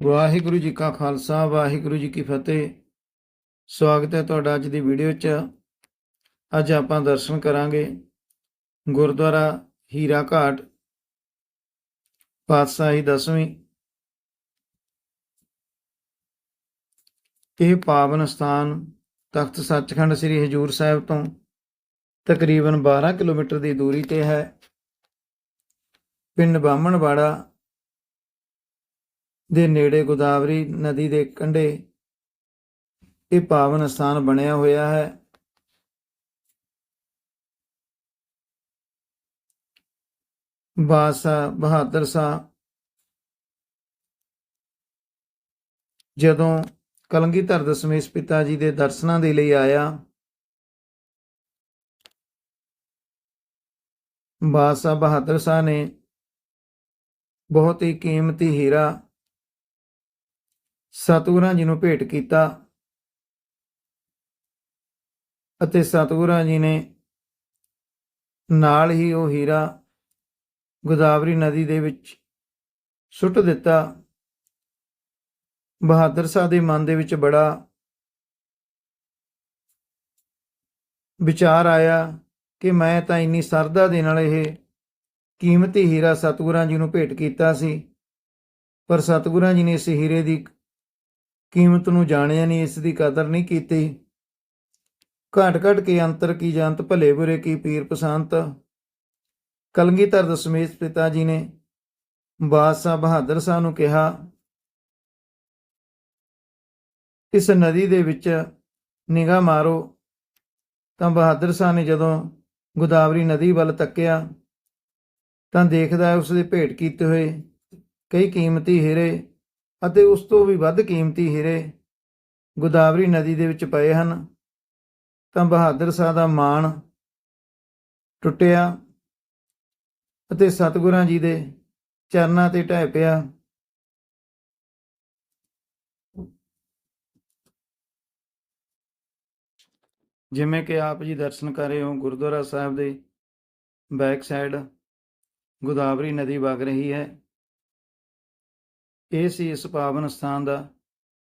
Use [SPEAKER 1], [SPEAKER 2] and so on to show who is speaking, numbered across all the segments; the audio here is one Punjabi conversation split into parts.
[SPEAKER 1] ਵਾਹਿਗੁਰੂ ਜੀ ਕਾ ਖਾਲਸਾ, ਵਾਹਿਗੁਰੂ ਜੀ ਕੀ ਫਤਿਹ। ਸਵਾਗਤ ਹੈ ਤੁਹਾਡਾ ਅੱਜ ਦੀ ਵੀਡੀਓ 'ਚ। ਅੱਜ ਆਪਾਂ ਦਰਸ਼ਨ ਕਰਾਂਗੇ ਗੁਰਦੁਆਰਾ ਹੀਰਾ ਘਾਟ, ਪਾਤਸ਼ਾਹੀ ਦਸਵੀਂ। ਇਹ ਪਾਵਨ ਸਥਾਨ ਤਖਤ ਸੱਚਖੰਡ ਸ੍ਰੀ ਹਜੂਰ ਸਾਹਿਬ ਤੋਂ ਤਕਰੀਬਨ 12 ਕਿਲੋਮੀਟਰ ਦੀ ਦੂਰੀ ਤੇ ਹੈ। ਪਿੰਡ ਬਾਹਮਣਵਾੜਾ ਦੇ ਨੇੜੇ ਗੋਦਾਵਰੀ ਨਦੀ ਦੇ ਕੰਢੇ ਇਹ ਪਾਵਨ ਸਥਾਨ ਬਣਿਆ ਹੋਇਆ ਹੈ। ਬਾਦਸ਼ਾਹ ਬਹਾਦਰ ਸ਼ਾਹ ਜਦੋਂ ਕਲੰਗੀਧਰ ਦਸ਼ਮੇਸ਼ ਪਿਤਾ ਜੀ ਦੇ ਦਰਸ਼ਨਾਂ ਦੇ ਲਈ ਆਇਆ, ਬਾਦਸ਼ਾਹ ਬਹਾਦਰ ਸ਼ਾਹ ਨੇ ਬਹੁਤ ਹੀ ਕੀਮਤੀ ਹੀਰਾ ਸਤਿਗੁਰਾਂ ਜੀ ਨੂੰ ਭੇਟ ਕੀਤਾ ਅਤੇ ਸਤਿਗੁਰਾਂ ਜੀ ਨੇ ਨਾਲ ਹੀ ਉਹ ਹੀਰਾ ਗੋਦਾਵਰੀ ਨਦੀ ਦੇ ਵਿੱਚ ਸੁੱਟ ਦਿੱਤਾ। ਬਹਾਦਰ ਸਾਹਿਬ ਦੇ ਮਨ ਦੇ ਵਿੱਚ ਬੜਾ ਵਿਚਾਰ ਆਇਆ ਕਿ ਮੈਂ ਤਾਂ ਇੰਨੀ ਸਰਦਾ ਦੇ ਨਾਲ ਇਹ ਕੀਮਤੀ ਹੀਰਾ ਸਤਿਗੁਰਾਂ ਜੀ ਨੂੰ ਭੇਟ ਕੀਤਾ ਸੀ, ਪਰ ਸਤਿਗੁਰਾਂ ਜੀ ਨੇ ਇਸ ਹੀਰੇ ਦੀ ਕੀਮਤ ਨੂੰ ਜਾਣਿਆ ਨਹੀਂ, ਇਸ ਦੀ ਕਦਰ ਨਹੀਂ ਕੀਤੀ। ਘਟ ਘਟ ਕੇ ਅੰਤਰ ਕੀ ਜੰਤ, ਭਲੇ ਬੁਰੇ ਕੀ ਪੀਰ ਪਸੰਤ। ਕਲਗੀਧਰ ਦਸ਼ਮੇਸ਼ ਪਿਤਾ ਜੀ ਨੇ ਬਾਦਸ਼ਾਹ ਬਹਾਦਰ ਸ਼ਾਹ ਨੂੰ ਕਿਹਾ, ਇਸ ਨਦੀ ਦੇ ਵਿੱਚ ਨਿਗਾਹ ਮਾਰੋ। ਤਾਂ ਬਹਾਦਰ ਸ਼ਾਹ ਨੇ ਜਦੋਂ ਗੋਦਾਵਰੀ ਨਦੀ ਵੱਲ ਤੱਕਿਆ, ਤਾਂ ਦੇਖਦਾ ਹੈ ਉਸ ਦੇ ਭੇਟ ਕੀਤੇ ਹੋਏ ਕਈ ਕੀਮਤੀ ਹੀਰੇ ਅਤੇ ਉਸ ਤੋਂ ਵੀ ਵੱਧ ਕੀਮਤੀ ਹੀਰੇ ਗੋਦਾਵਰੀ ਨਦੀ ਦੇ ਵਿੱਚ ਪਏ ਹਨ। ਤਾਂ ਬਹਾਦਰ ਸ਼ਾਹ ਦਾ ਮਾਣ ਟੁੱਟਿਆ ਅਤੇ ਸਤਿਗੁਰਾਂ ਜੀ ਦੇ ਚਰਨਾਂ ਤੇ ਢਹਿ ਪਿਆ। ਜਿਵੇਂ ਕਿ ਆਪ ਜੀ ਦਰਸ਼ਨ ਕਰ ਰਹੇ ਹੋ, ਗੁਰਦੁਆਰਾ ਸਾਹਿਬ ਦੇ ਬੈਕ ਸਾਈਡ ਗੋਦਾਵਰੀ ਨਦੀ ਵਗ ਰਹੀ ਹੈ। ਇਹ ਸੀ ਇਸ ਪਾਵਨ ਸਥਾਨ ਦਾ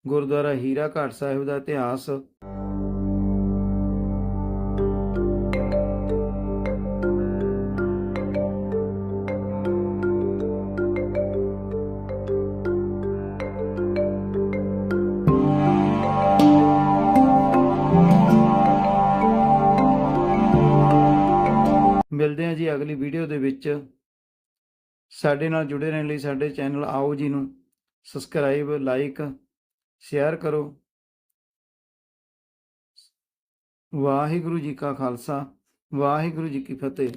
[SPEAKER 1] ਗੁਰਦੁਆਰਾ ਹੀਰਾ ਘਾਟ ਸਾਹਿਬ ਦਾ ਇਤਿਹਾਸ। ਮਿਲਦੇ ਹਾਂ ਜੀ ਅਗਲੀ ਵੀਡੀਓ ਦੇ ਵਿੱਚ। ਸਾਡੇ ਨਾਲ ਜੁੜੇ ਰਹਿਣ ਲਈ ਸਾਡੇ ਚੈਨਲ ਆਓ ਜੀ ਨੂੰ ਸਬਸਕ੍ਰਾਈਬ ਲਾਈਕ ਸ਼ੇਅਰ ਕਰੋ। ਵਾਹਿਗੁਰੂ ਜੀ ਕਾ ਖਾਲਸਾ ਵਾਹਿਗੁਰੂ ਜੀ ਕੀ ਫਤਿਹ।